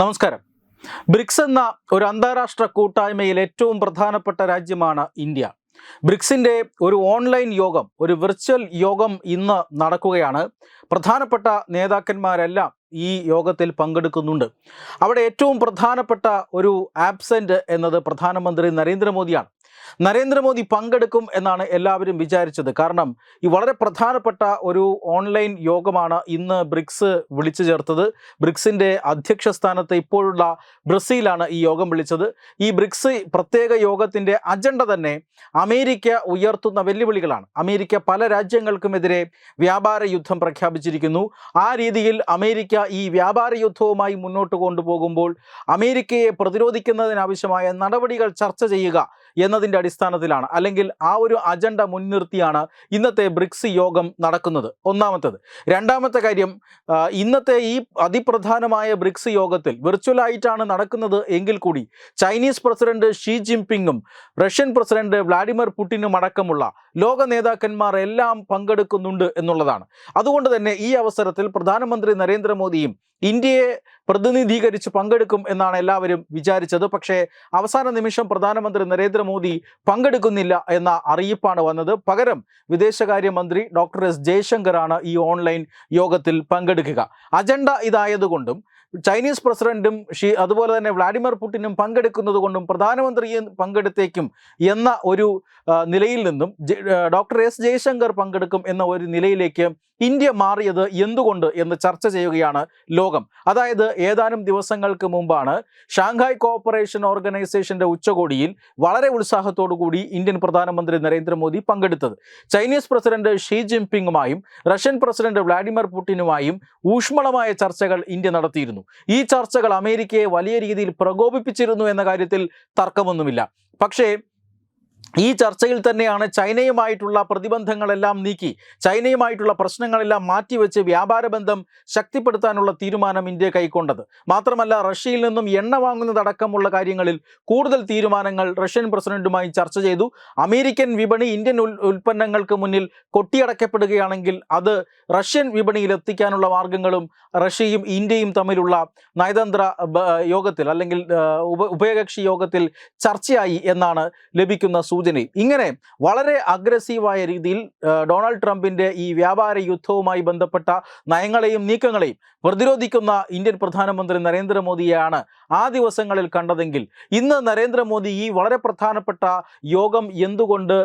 നമസ്കാരം. ബ്രിക്സ് എന്ന ഒരു അന്താരാഷ്ട്ര കൂട്ടായ്മയിൽ ഏറ്റവും പ്രധാനപ്പെട്ട രാജ്യമാണ് ഇന്ത്യ. ബ്രിക്സിന്റെ ഒരു ഓൺലൈൻ യോഗം ഒരു വിർച്വൽ യോഗം ഇന്ന് നടക്കുകയാണ്. പ്രധാനപ്പെട്ട നേതാക്കന്മാരെല്ലാം ഈ യോഗത്തിൽ പങ്കെടുക്കുന്നുണ്ട്. അവിടെ ഏറ്റവും പ്രധാനപ്പെട്ട ഒരു ആബ്സെന്റ് എന്നത് പ്രധാനമന്ത്രി നരേന്ദ്രമോദിയാണ്. നരേന്ദ്രമോദി പങ്കെടുക്കും എന്നാണ് എല്ലാവരും വിചാരിച്ചത്. കാരണം ഈ വളരെ പ്രധാനപ്പെട്ട ഒരു ഓൺലൈൻ യോഗമാണ് ഇന്ന് ബ്രിക്സ് വിളിച്ചു ചേർത്തത്. ബ്രിക്സിന്റെ അധ്യക്ഷ സ്ഥാനത്ത് ഇപ്പോഴുള്ള ബ്രസീലാണ് ഈ യോഗം വിളിച്ചത്. ഈ ബ്രിക്സ് പ്രത്യേക യോഗത്തിന്റെ അജണ്ട തന്നെ അമേരിക്ക ഉയർത്തുന്ന വെല്ലുവിളികളാണ്. അമേരിക്ക പല രാജ്യങ്ങൾക്കുമെതിരെ വ്യാപാര യുദ്ധം പ്രഖ്യാപിച്ചിരിക്കുന്നു. ആ രീതിയിൽ അമേരിക്ക ഈ വ്യാപാര യുദ്ധവുമായി മുന്നോട്ട് കൊണ്ടുപോകുമ്പോൾ അമേരിക്കയെ പ്രതിരോധിക്കുന്നതിനാവശ്യമായ നടപടികൾ ചർച്ച ചെയ്യുക എന്നതിന്റെ അടിസ്ഥാനത്തിലാണ്. അല്ലെങ്കിൽ ആ ഒരു അജണ്ട മുൻനിർത്തിയാണ് ഇന്നത്തെ ബ്രിക്സ് യോഗം നടക്കുന്നത്. ഒന്നാമത്തത്. രണ്ടാമത്തെ കാര്യം ഇന്നത്തെ ഈ അതിപ്രധാനമായ ബ്രിക്സ് യോഗത്തിൽ വിർച്വലായിട്ടാണ് നടക്കുന്നത് എങ്കിൽ കൂടി ചൈനീസ് പ്രസിഡന്റ് ഷീ ജിൻപിങ്ങും റഷ്യൻ പ്രസിഡന്റ് വ്ളാഡിമിർ പുടിനും അടക്കമുള്ള ലോക നേതാക്കന്മാർ എല്ലാം പങ്കെടുക്കുന്നുണ്ട് എന്നുള്ളതാണ്. അതുകൊണ്ട് തന്നെ ഈ അവസരത്തിൽ പ്രധാനമന്ത്രി നരേന്ദ്രമോദിയും ഇന്ത്യയെ പ്രതിനിധീകരിച്ച് പങ്കെടുക്കും എന്നാണ് എല്ലാവരും വിചാരിച്ചത്. പക്ഷേ അവസാന നിമിഷം പ്രധാനമന്ത്രി നരേന്ദ്രമോദി പങ്കെടുക്കുന്നില്ല എന്ന അറിയിപ്പാണ് വന്നത്. പകരം വിദേശകാര്യമന്ത്രി ഡോക്ടർ എസ് ജയശങ്കറാണ് ഈ ഓൺലൈൻ യോഗത്തിൽ പങ്കെടുക്കുക. അജണ്ട ഇതായതുകൊണ്ടും ചൈനീസ് പ്രസിഡന്റും ഷീ അതുപോലെ തന്നെ വ്ളാഡിമിർ പുടിനും പങ്കെടുക്കുന്നത് കൊണ്ടും പ്രധാനമന്ത്രിയും പങ്കെടുത്തേക്കും എന്ന ഒരു നിലയിൽ നിന്നും ഡോക്ടർ എസ് ജയശങ്കർ പങ്കെടുക്കും എന്ന ഒരു നിലയിലേക്ക് ഇന്ത്യ മാറിയത് എന്തുകൊണ്ട് എന്ന് ചർച്ച ചെയ്യുകയാണ് ലോകം. അതായത് ഏതാനും ദിവസങ്ങൾക്ക് മുമ്പാണ് ഷാങ്ഹായ് കോഓപ്പറേഷൻ ഓർഗനൈസേഷന്റെ ഉച്ചകോടിയിൽ വളരെ ഉത്സാഹത്തോടു കൂടി ഇന്ത്യൻ പ്രധാനമന്ത്രി നരേന്ദ്രമോദി പങ്കെടുത്തത്. ചൈനീസ് പ്രസിഡന്റ് ഷീ ജിൻപിങ്ങുമായും റഷ്യൻ പ്രസിഡന്റ് വ്ളാഡിമിർ പുടിനുമായും ഊഷ്മളമായ ചർച്ചകൾ ഇന്ത്യ നടത്തിയിരുന്നു. ഈ ചർച്ചകൾ അമേരിക്കയെ വലിയ രീതിയിൽ പ്രകോപിപ്പിച്ചിരുന്നു എന്ന കാര്യത്തിൽ തർക്കമൊന്നുമില്ല. പക്ഷേ ഈ ചർച്ചയിൽ തന്നെയാണ് ചൈനയുമായിട്ടുള്ള പ്രതിബന്ധങ്ങളെല്ലാം നീക്കി ചൈനയുമായിട്ടുള്ള പ്രശ്നങ്ങളെല്ലാം മാറ്റിവെച്ച് വ്യാപാര ബന്ധം ശക്തിപ്പെടുത്താനുള്ള തീരുമാനം ഇന്ത്യ കൈക്കൊണ്ടത്. മാത്രമല്ല റഷ്യയിൽ നിന്നും എണ്ണ വാങ്ങുന്നതടക്കമുള്ള കാര്യങ്ങളിൽ കൂടുതൽ തീരുമാനങ്ങൾ റഷ്യൻ പ്രസിഡന്റുമായി ചർച്ച ചെയ്തു. അമേരിക്കൻ വിപണി ഇന്ത്യൻ ഉൽപ്പന്നങ്ങൾക്ക് മുന്നിൽ കൊട്ടിയടക്കപ്പെടുകയാണെങ്കിൽ അത് റഷ്യൻ വിപണിയിൽ എത്തിക്കാനുള്ള മാർഗങ്ങളും റഷ്യയും ഇന്ത്യയും തമ്മിലുള്ള നയതന്ത്ര യോഗത്തിൽ അല്ലെങ്കിൽ ഉഭയകക്ഷി യോഗത്തിൽ ചർച്ചയായി എന്നാണ് ലഭിക്കുന്ന സൂചനയും ഇങ്ങനെ വളരെ അഗ്രസീവായ രീതിയിൽ ഡൊണാൾഡ് ട്രംപിന്റെ ഈ വ്യാപാര യുദ്ധവുമായി ബന്ധപ്പെട്ട നയങ്ങളെയും നീക്കങ്ങളെയും പ്രതിരോധിക്കുന്ന ഇന്ത്യൻ പ്രധാനമന്ത്രി നരേന്ദ്രമോദിയെയാണ് ആ ദിവസങ്ങളിൽ കണ്ടതെങ്കിൽ ഇന്ന് നരേന്ദ്രമോദി ഈ വളരെ പ്രധാനപ്പെട്ട യോഗം എന്തുകൊണ്ട്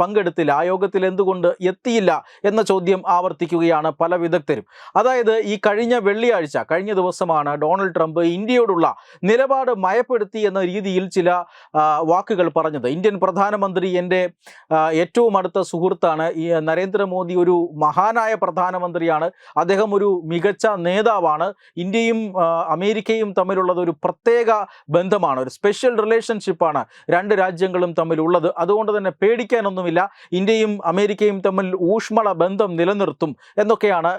പങ്കെടുത്തില്ല ആ യോഗത്തിൽ എന്തുകൊണ്ട് എത്തിയില്ല എന്ന ചോദ്യം ആവർത്തിക്കുകയാണ് പല വിദഗ്ധരും. അതായത് ഈ കഴിഞ്ഞ വെള്ളിയാഴ്ച കഴിഞ്ഞ ദിവസമാണ് ഡൊണാൾഡ് ട്രംപ് ഇന്ത്യയോടുള്ള നിലപാട് മയപ്പെടുത്തി എന്ന രീതിയിൽ ചില വാക്കുകൾ പറഞ്ഞത്. ഇന്ത്യൻ പ്രധാനമന്ത്രി എന്റെ ഏറ്റവും അടുത്ത സുഹൃത്താണ്. ഈ നരേന്ദ്രമോദി ഒരു മഹാനായ പ്രധാനമന്ത്രിയാണ്. അദ്ദേഹം ഒരു മികച്ച നേതാവാണ്. ഇന്ത്യയും അമേരിക്കയും തമ്മിലുള്ളത് ഒരു പ്രത്യേക ബന്ധമാണ് ഒരു സ്പെഷ്യൽ റിലേഷൻഷിപ്പാണ് രണ്ട് രാജ്യങ്ങളും തമ്മിലുള്ളത്. അതുകൊണ്ട് തന്നെ പേടിക്കാനൊന്നുമില്ല. ഇന്ത്യയും അമേരിക്കയും തമ്മിൽ ഊഷ്മള ബന്ധം നിലനിർത്തും എന്നൊക്കെയാണ്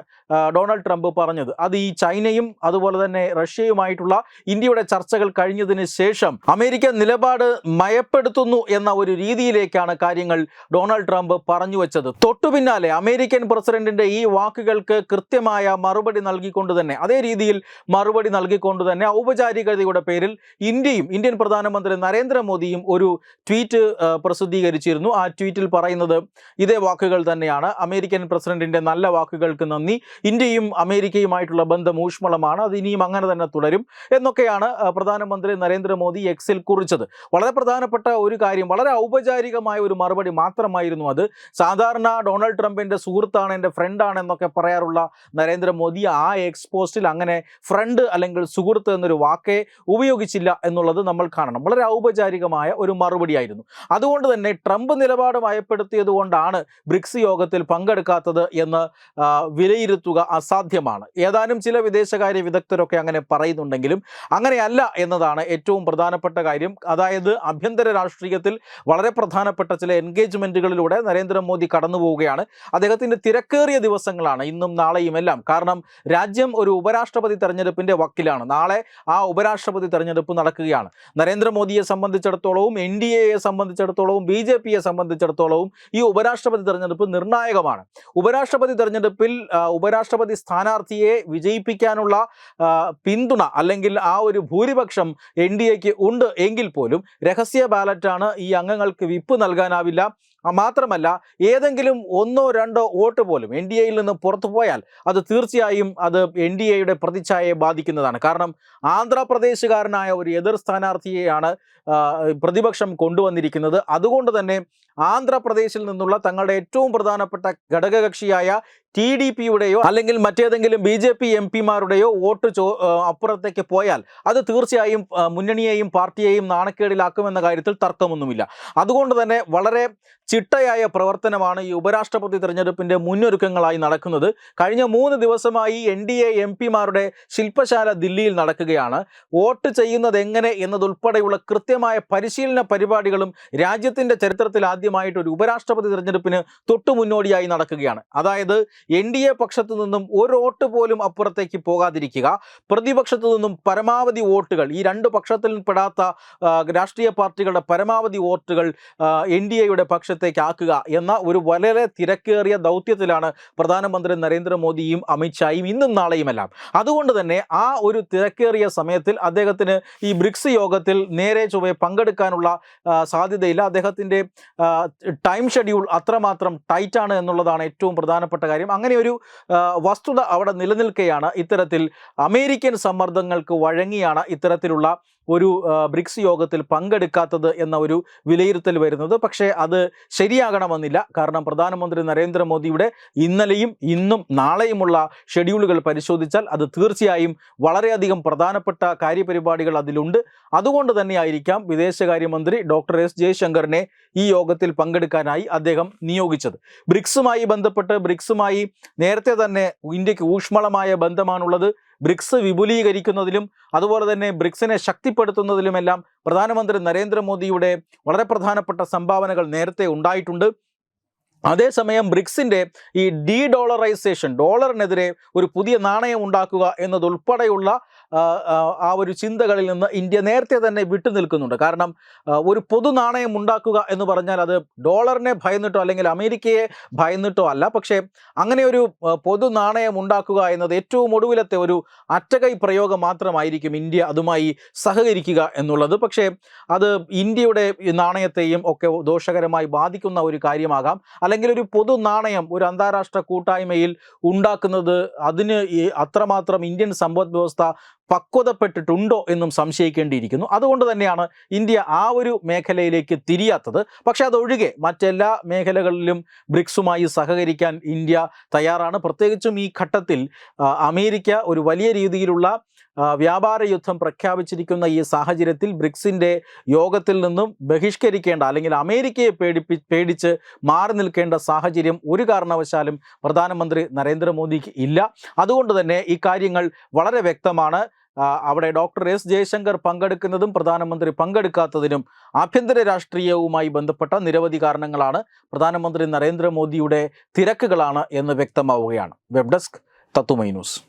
ഡൊണാൾഡ് ട്രംപ് പറഞ്ഞത്. അത് ഈ ചൈനയും അതുപോലെ തന്നെ റഷ്യയുമായിട്ടുള്ള ഇന്ത്യയുടെ ചർച്ചകൾ കഴിഞ്ഞതിന് ശേഷം അമേരിക്ക നിലപാട് മയപ്പെടുത്തുന്നു എന്ന ഒരു രീതിയിലേക്കാണ് കാര്യങ്ങൾ ഡൊണാൾഡ് ട്രംപ് പറഞ്ഞു വെച്ചത്. തൊട്ടു പിന്നാലെ അമേരിക്കൻ പ്രസിഡന്റിന്റെ ഈ വാക്കുകൾക്ക് കൃത്യമായ മറുപടി നൽകിക്കൊണ്ട് തന്നെ അതേ രീതിയിൽ മറുപടി നൽകിക്കൊണ്ട് തന്നെ ഔപചാരികതയുടെ പേരിൽ ഇന്ത്യയും ഇന്ത്യൻ പ്രധാനമന്ത്രി നരേന്ദ്രമോദിയും ഒരു ട്വീറ്റ് പ്രസിദ്ധീകരിച്ചിരുന്നു. ആ ട്വീറ്റിൽ പറയുന്നത് ഇതേ വാക്കുകൾ തന്നെയാണ്. അമേരിക്കൻ പ്രസിഡന്റിന്റെ നല്ല വാക്കുകൾക്ക് നന്ദി. ഇന്ത്യയും അമേരിക്കയുമായിട്ടുള്ള ബന്ധം ഊഷ്മളമാണ്. അത് ഇനിയും അങ്ങനെ തന്നെ തുടരും എന്നൊക്കെയാണ് പ്രധാനമന്ത്രി നരേന്ദ്രമോദി എക്സിൽ കുറിച്ചത്. വളരെ പ്രധാനപ്പെട്ട ഒരു കാര്യം വളരെ ഔപചാരികമായ ഒരു മറുപടി മാത്രമായിരുന്നു അത്. സാധാരണ ഡൊണാൾഡ് ട്രംപിന്റെ സുഹൃത്താണ് എന്റെ ഫ്രണ്ടാണ് എന്നൊക്കെ പറയാറുള്ള നരേന്ദ്രമോദി ആ എക്സ്പോസ്റ്റിൽ അങ്ങനെ ഫ്രണ്ട് അല്ലെങ്കിൽ സുഹൃത്ത് എന്നൊരു വാക്കേ ഉപയോഗിച്ചില്ല എന്നുള്ളത് നമ്മൾ കാണണം. വളരെ ഔപചാരികമായ ഒരു മറുപടിയായിരുന്നു. അതുകൊണ്ട് തന്നെ ട്രംപ് നിലപാട് മയപ്പെടുത്തിയത് കൊണ്ടാണ് ബ്രിക്സ് യോഗത്തിൽ പങ്കെടുക്കാത്തത് എന്ന് വിലയിരുത്തുക അസാധ്യമാണ്. ഏതാനും ചില വിദേശകാര്യ വിദഗ്ധരൊക്കെ അങ്ങനെ പറയുന്നുണ്ടെങ്കിലും അങ്ങനെയല്ല എന്നതാണ് ഏറ്റവും പ്രധാനപ്പെട്ട കാര്യം. അതായത് ആഭ്യന്തര രാഷ്ട്രീയത്തിൽ വളരെ പ്രധാനപ്പെട്ട ചില എൻഗേജ്മെന്റുകളിലൂടെ നരേന്ദ്രമോദി കടന്നു പോവുകയാണ് അദ്ദേഹത്തിന്റെ തിരക്കേറിയ ദിവസങ്ങളാണ് ഇന്നും നാളെയും എല്ലാം. കാരണം രാജ്യം ഒരു ഉപരാഷ്ട്രപതി തെരഞ്ഞെടുപ്പിന്റെ വക്കിലാണ്. നാളെ ആ ഉപരാഷ്ട്രപതി തെരഞ്ഞെടുപ്പ് നടക്കുകയാണ്. നരേന്ദ്രമോദിയെ സംബന്ധിച്ചിടത്തോളവും എൻ ഡി എയെ സംബന്ധിച്ചിടത്തോളവും ബി ജെ പിയെ സംബന്ധിച്ചിടത്തോളവും ഈ ഉപരാഷ്ട്രപതി തെരഞ്ഞെടുപ്പ് നിർണായകമാണ്. ഉപരാഷ്ട്രപതി തെരഞ്ഞെടുപ്പിൽ ഉപരാഷ്ട്രപതി സ്ഥാനാർത്ഥിയെ വിജയിപ്പിക്കാനുള്ള പിന്തുണ അല്ലെങ്കിൽ ആ ഒരു ഭൂരിപക്ഷം എൻ ഡി എക്ക് ഉണ്ട് എങ്കിൽ പോലും രഹസ്യ ബാലറ്റാണ് ഈ അംഗങ്ങൾക്ക് വിപ്പ് നൽകാനാവില്ല. മാത്രമല്ല ഏതെങ്കിലും ഒന്നോ രണ്ടോ വോട്ട് പോലും എൻ ഡി എയിൽ നിന്ന് പുറത്തു പോയാൽ അത് തീർച്ചയായും അത് എൻ ഡി എയുടെ പ്രതിച്ഛായയെ ബാധിക്കുന്നതാണ്. കാരണം ആന്ധ്രാപ്രദേശുകാരനായ ഒരു എതിർ സ്ഥാനാർത്ഥിയെയാണ് പ്രതിപക്ഷം കൊണ്ടുവന്നിരിക്കുന്നത്. അതുകൊണ്ട് തന്നെ ആന്ധ്രാപ്രദേശിൽ നിന്നുള്ള തങ്ങളുടെ ഏറ്റവും പ്രധാനപ്പെട്ട ഘടകകക്ഷിയായ ടി ഡി പിയുടെയോ അല്ലെങ്കിൽ മറ്റേതെങ്കിലും ബി ജെ പി എം പിമാരുടെയോ വോട്ട് ചോ അപ്പുറത്തേക്ക് പോയാൽ അത് തീർച്ചയായും മുന്നണിയെയും പാർട്ടിയെയും നാണക്കേടിലാക്കുമെന്ന കാര്യത്തിൽ തർക്കമൊന്നുമില്ല. അതുകൊണ്ട് തന്നെ വളരെ ചിട്ടയായ പ്രവർത്തനമാണ് ഈ ഉപരാഷ്ട്രപതി തിരഞ്ഞെടുപ്പിന്റെ മുന്നൊരുക്കങ്ങളായി നടക്കുന്നത്. കഴിഞ്ഞ മൂന്ന് ദിവസമായി എൻ ഡി എ എം പിമാരുടെ ശില്പശാല ദില്ലിയിൽ നടക്കുകയാണ്. വോട്ട് ചെയ്യുന്നത് എങ്ങനെ എന്നതുൾപ്പെടെയുള്ള കൃത്യമായ പരിശീലന പരിപാടികളും രാജ്യത്തിന്റെ ചരിത്രത്തിൽ ആദ്യമായിട്ട് ഒരു ഉപരാഷ്ട്രപതി തിരഞ്ഞെടുപ്പിന് തൊട്ടു മുന്നോടിയായി നടക്കുകയാണ്. അതായത് എൻ ഡി എ പക്ഷത്തു നിന്നും ഒരു വോട്ട് പോലും അപ്പുറത്തേക്ക് പോകാതിരിക്കുക പ്രതിപക്ഷത്തു നിന്നും പരമാവധി വോട്ടുകൾ ഈ രണ്ട് പക്ഷത്തിൽ പെടാത്ത രാഷ്ട്രീയ പാർട്ടികളുടെ പരമാവധി വോട്ടുകൾ എൻ ഡി എയുടെ പക്ഷത്തേക്ക് ആക്കുക എന്ന ഒരു വളരെ തിരക്കേറിയ ദൗത്യത്തിലാണ് പ്രധാനമന്ത്രി നരേന്ദ്രമോദിയും അമിത്ഷായും ഇന്നും നാളെയുമെല്ലാം. അതുകൊണ്ട് തന്നെ ആ ഒരു തിരക്കേറിയ സമയത്തിൽ അദ്ദേഹത്തിന് ഈ ബ്രിക്സ് യോഗത്തിൽ നേരെ ചൊവ്വെ പങ്കെടുക്കാനുള്ള സാധ്യതയില്ല. അദ്ദേഹത്തിന്റെ ടൈം ഷെഡ്യൂൾ അത്രമാത്രം ടൈറ്റാണ് എന്നുള്ളതാണ് ഏറ്റവും പ്രധാനപ്പെട്ട കാര്യം. അങ്ങനെ ഒരു വസ്തുത അവിടെ നിലനിൽക്കുകയാണ് ഇത്തരത്തിൽ അമേരിക്കൻ സമ്മർദ്ദങ്ങൾക്ക് വഴങ്ങിയാണ് ഇത്തരത്തിലുള്ള ഒരു ബ്രിക്സ് യോഗത്തിൽ പങ്കെടുക്കാത്തത് എന്ന ഒരു വിലയിരുത്തൽ വരുന്നത്. പക്ഷേ അത് ശരിയാകണമെന്നില്ല. കാരണം പ്രധാനമന്ത്രി നരേന്ദ്രമോദിയുടെ ഇന്നലെയും ഇന്നും നാളെയുമുള്ള ഷെഡ്യൂളുകൾ പരിശോധിച്ചാൽ അത് തീർച്ചയായും വളരെയധികം പ്രധാനപ്പെട്ട കാര്യപരിപാടികൾ അതിലുണ്ട്. അതുകൊണ്ട് തന്നെയായിരിക്കാം വിദേശകാര്യമന്ത്രി ഡോക്ടർ എസ് ജയശങ്കറിനെ ഈ യോഗത്തിൽ പങ്കെടുക്കാനായി അദ്ദേഹം നിയോഗിച്ചത്. ബ്രിക്സുമായി ബന്ധപ്പെട്ട് ബ്രിക്സുമായി നേരത്തെ തന്നെ ഇന്ത്യയ്ക്ക് ഊഷ്മളമായ ബന്ധമാണുള്ളത്. ബ്രിക്സ് വിപുലീകരിക്കുന്നതിലും അതുപോലെ തന്നെ ബ്രിക്സിനെ ശക്തിപ്പെടുത്തുന്നതിലുമെല്ലാം പ്രധാനമന്ത്രി നരേന്ദ്രമോദിയുടെ വളരെ പ്രധാനപ്പെട്ട സംഭാവനകൾ നേരത്തെ ഉണ്ടായിട്ടുണ്ട്. അതേസമയം ബ്രിക്സിന്റെ ഈ ഡീ ഡോളറൈസേഷൻ ഡോളറിനെതിരെ ഒരു പുതിയ നാണയം ഉണ്ടാക്കുക എന്നതുൾപ്പെടെയുള്ള ആ, ഒരു ചിന്തകളിൽ നിന്ന് ഇന്ത്യ നേരത്തെ തന്നെ വിട്ടു നിൽക്കുന്നുണ്ട്. കാരണം ഒരു പൊതു നാണയം ഉണ്ടാക്കുക എന്ന് പറഞ്ഞാൽ അത് ഡോളറിനെ ഭയന്നിട്ടോ അല്ലെങ്കിൽ അമേരിക്കയെ ഭയന്നിട്ടോ അല്ല. പക്ഷേ അങ്ങനെ ഒരു പൊതു നാണയം ഉണ്ടാക്കുക എന്നത് ഏറ്റവും ഒടുവിലത്തെ ഒരു അറ്റകൈ പ്രയോഗം മാത്രമായിരിക്കും ഇന്ത്യ അതുമായി സഹകരിക്കുക എന്നുള്ളത്. പക്ഷേ അത് ഇന്ത്യയുടെ നാണയത്തെയും ഒക്കെ ദോഷകരമായി ബാധിക്കുന്ന ഒരു കാര്യമാകാം. അല്ലെങ്കിൽ ഒരു പൊതു നാണയം ഒരു അന്താരാഷ്ട്ര കൂട്ടായ്മയിൽ ഉണ്ടാക്കുന്നത് അതിന് അത്രമാത്രം ഇന്ത്യൻ സമ്പദ് വ്യവസ്ഥ പക്വതപ്പെട്ടിട്ടുണ്ടോ എന്നും സംശയിക്കേണ്ടിയിരിക്കുന്നു. അതുകൊണ്ട് തന്നെയാണ് ഇന്ത്യ ആ ഒരു മേഖലയിലേക്ക് തിരിയാത്തത്. പക്ഷെ അതൊഴികെ മറ്റെല്ലാ മേഖലകളിലും ബ്രിക്സുമായി സഹകരിക്കാൻ ഇന്ത്യ തയ്യാറാണ്. പ്രത്യേകിച്ചും ഈ ഘട്ടത്തിൽ അമേരിക്ക ഒരു വലിയ രീതിയിലുള്ള വ്യാപാര യുദ്ധം പ്രഖ്യാപിച്ചിരിക്കുന്ന ഈ സാഹചര്യത്തിൽ ബ്രിക്സിന്റെ യോഗത്തിൽ നിന്നും ബഹിഷ്കരിക്കേണ്ട അല്ലെങ്കിൽ അമേരിക്കയെ പേടിപ്പി പേടിച്ച് മാറി നിൽക്കേണ്ട സാഹചര്യം ഒരു കാരണവശാലും പ്രധാനമന്ത്രി നരേന്ദ്രമോദിക്ക് ഇല്ല. അതുകൊണ്ട് തന്നെ ഈ കാര്യങ്ങൾ വളരെ വ്യക്തമാണ്. അവിടെ ഡോക്ടർ എസ് ജയശങ്കർ പങ്കെടുക്കുന്നതും പ്രധാനമന്ത്രി പങ്കെടുക്കാത്തതിനും ആഭ്യന്തര രാഷ്ട്രീയവുമായി ബന്ധപ്പെട്ട നിരവധി കാരണങ്ങളാണ് പ്രധാനമന്ത്രി നരേന്ദ്രമോദിയുടെ തിരക്കുകളാണ് എന്ന് വ്യക്തമാവുകയാണ്. വെബ് ഡെസ്ക് തത്തുമൈ ന്യൂസ്.